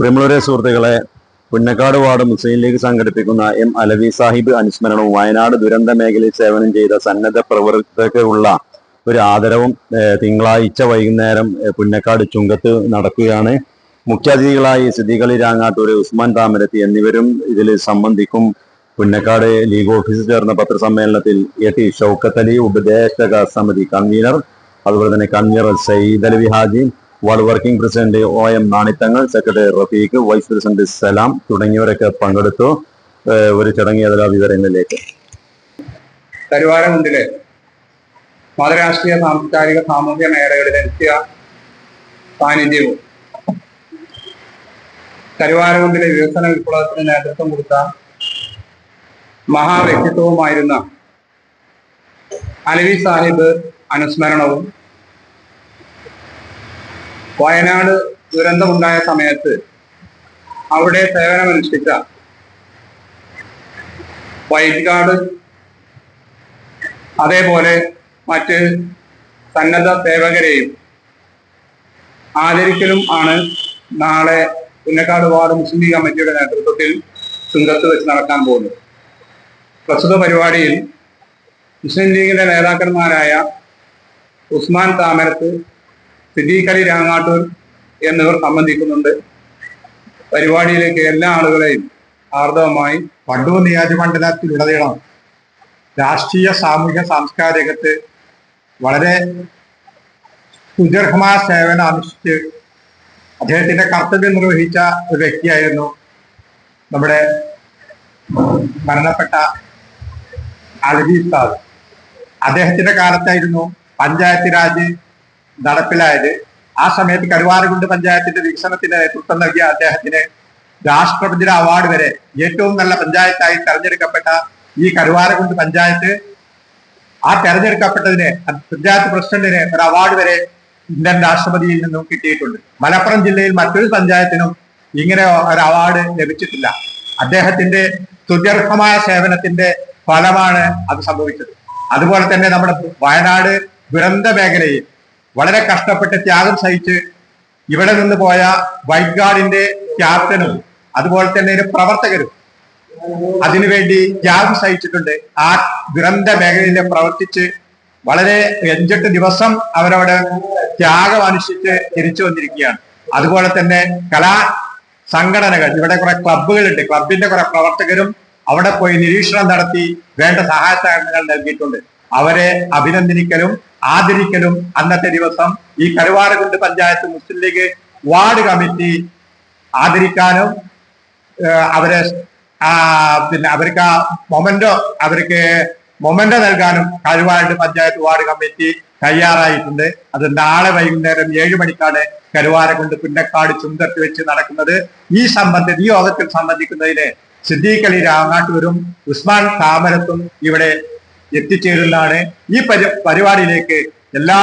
പ്രിയമുള്ളവരെ സുഹൃത്തുക്കളെ പുന്നക്കാട് വാർഡ് മുസ്ലിം ലീഗ് സംഘടിപ്പിക്കുന്ന എം അലവി സാഹിബ് അനുസ്മരണവും വയനാട് ദുരന്ത മേഖലയിൽ സേവനം ചെയ്ത സന്നദ്ധ പ്രവർത്തകർക്കുള്ള ഒരു ആദരവും തിങ്കളാഴ്ച വൈകുന്നേരം പുന്നക്കാട് ചുങ്കത്ത് നടക്കുകയാണ്. മുഖ്യാതിഥികളായി സിദ്ധികളി രാങ്ങാട്ടൂർ ഉസ്മാൻ താമരത്തി എന്നിവരും ഇതിൽ സംബന്ധിക്കും. പുന്നക്കാട് ലീഗ് ഓഫീസിൽ ചേർന്ന പത്രസമ്മേളനത്തിൽ എ ടി ഷൗക്കത്ത് അലി ഉപദേശക സമിതി കൺവീനർ അതുപോലെ തന്നെ convener Sayyid Alavi Haji ward working president O M Nanithangal secretary Rafeeq vice president Salam തുടങ്ങിയവരൊക്കെ പങ്കെടുത്തു. ഒരു ചടങ്ങ് ഏതെല്ലാം വിവരങ്ങളിലേക്ക് കരുവാരകുണ്ടിലെ മതരാഷ്ട്രീയ സാംസ്കാരിക സാമൂഹ്യ മേഖലകളിലെ നിത്യ സാന്നിധ്യവും കരുവാരകുണ്ടിലെ വികസന വിപ്ലവത്തിന് നേതൃത്വം കൊടുത്ത മഹാവ്യക്തിത്വവുമായിരുന്ന അലവി സാഹിബ് അനുസ്മരണവും വയനാട് ദുരന്തമുണ്ടായ സമയത്ത് അവിടെ സേവനമനുഷ്ഠിച്ച വൈറ്റ് ഗാർഡ് അതേപോലെ മറ്റ് സന്നദ്ധ സേവകരെയും ആദരിക്കലും ആണ് നാളെ പുന്നക്കാട് വാർഡ് മുസ്ലിം ലീഗ് കമ്മിറ്റിയുടെ നേതൃത്വത്തിൽ ചുങ്കത്ത് വെച്ച് നടക്കാൻ പോകുന്നത്. പ്രസ്തുത പരിപാടിയിൽ മുസ്ലിം ലീഗിന്റെ നേതാക്കന്മാരായ ഉസ്മാൻ താമരത്ത് സിദ്ദീഖ് അലി രാങ്ങാട്ടൂർ എന്നിവർ സംബന്ധിക്കുന്നുണ്ട്. പരിപാടിയിലേക്ക് എല്ലാ ആളുകളെയും ആർദവമായി വണ്ടൂർ നിയോജകമണ്ഡലത്തിലുടനീളം രാഷ്ട്രീയ സാമൂഹ്യ സാംസ്കാരികത്ത് വളരെ സുദീർഘമായ സേവനം അനുഷ്ഠിച്ച് അദ്ദേഹത്തിന്റെ കർത്തവ്യം നിർവഹിച്ച ഒരു വ്യക്തിയായിരുന്നു നമ്മുടെ മരണപ്പെട്ട അലവി സാദ് അദ്ദേഹത്തിന്റെ കാലത്തായിരുന്നു പഞ്ചായത്ത് രാജ് നടപ്പിലായത്. ആ സമയത്ത് കരുവാരകുണ്ട് പഞ്ചായത്തിന്റെ വികസനത്തിന് നേതൃത്വം നൽകിയ അദ്ദേഹത്തിന് രാഷ്ട്രപതിയുടെ അവാർഡ് വരെ ഏറ്റവും നല്ല പഞ്ചായത്തായി തെരഞ്ഞെടുക്കപ്പെട്ട ഈ കരുവാരകുണ്ട് പഞ്ചായത്ത് ആ തെരഞ്ഞെടുക്കപ്പെട്ടതിന് പഞ്ചായത്ത് പ്രസിഡന്റിന് ഒരു അവാർഡ് വരെ ഇന്ത്യൻ രാഷ്ട്രപതിയിൽ നിന്നും കിട്ടിയിട്ടുണ്ട്. മലപ്പുറം ജില്ലയിൽ മറ്റൊരു പഞ്ചായത്തിനും ഇങ്ങനെ ഒരു അവാർഡ് ലഭിച്ചിട്ടില്ല. അദ്ദേഹത്തിന്റെ തുര്യർഹമായ സേവനത്തിന്റെ ഫലമാണ് അത് സംഭവിച്ചത്. അതുപോലെ തന്നെ നമ്മുടെ വയനാട് ദുരന്ത മേഖലയിൽ വളരെ കഷ്ടപ്പെട്ട് ത്യാഗം സഹിച്ച് ഇവിടെ നിന്ന് പോയ വൈറ്റ് ഗാർഡിന്റെ ക്യാപ്റ്റനും അതുപോലെ തന്നെ ഒരു പ്രവർത്തകരും അതിനുവേണ്ടി ത്യാഗം സഹിച്ചിട്ടുണ്ട്. ആ ദുരന്ത മേഖലയിൽ പ്രവർത്തിച്ച് വളരെ അഞ്ചെട്ട് ദിവസം അവരവിടെ ത്യാഗം അനുഷ്ഠിച്ച് തിരിച്ചു വന്നിരിക്കുകയാണ്. അതുപോലെ തന്നെ കലാ സംഘടനകൾ ഇവിടെ കുറെ ക്ലബ്ബുകളുണ്ട്. ക്ലബിന്റെ കുറെ പ്രവർത്തകരും അവിടെ പോയി നിരീക്ഷണം നടത്തി വേണ്ട സഹായ സഹകരണങ്ങൾ നൽകിയിട്ടുണ്ട്. അവരെ അഭിനന്ദിക്കലും ആദരിക്കലും അന്നത്തെ ദിവസം ഈ കരുവാരകുണ്ട് പഞ്ചായത്ത് മുസ്ലിം ലീഗ് വാർഡ് കമ്മിറ്റി ആദരിക്കാനും അവരെ പിന്നെ അവർക്ക് ആ മൊമെന്റോ അവർക്ക് മൊമെന്റോ നൽകാനും കരുവാരുണ്ട് പഞ്ചായത്ത് വാർഡ് കമ്മിറ്റി തയ്യാറായിട്ടുണ്ട്. അത് നാളെ വൈകുന്നേരം ഏഴു മണിക്കാണ് കരുവാരകുണ്ട് പുന്നക്കാട് ചുങ്കത്ത് വെച്ച് നടക്കുന്നത്. ഈ സംബന്ധ ഈ യോഗത്തിൽ സംബന്ധിക്കുന്നതിന് സിദ്ദീഖ് അലി ഉസ്മാൻ താമരത്തും ഇവിടെ എത്തിച്ചേരുന്നതാണ്. ഈ പരി പരിപാടിയിലേക്ക് എല്ലാ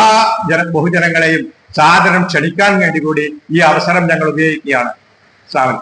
ജന ബഹുജനങ്ങളെയും സാദരം ക്ഷണിക്കാൻ വേണ്ടി കൂടി ഈ അവസരം ഞങ്ങൾ ഉപയോഗിക്കുകയാണ്. സാവൻ.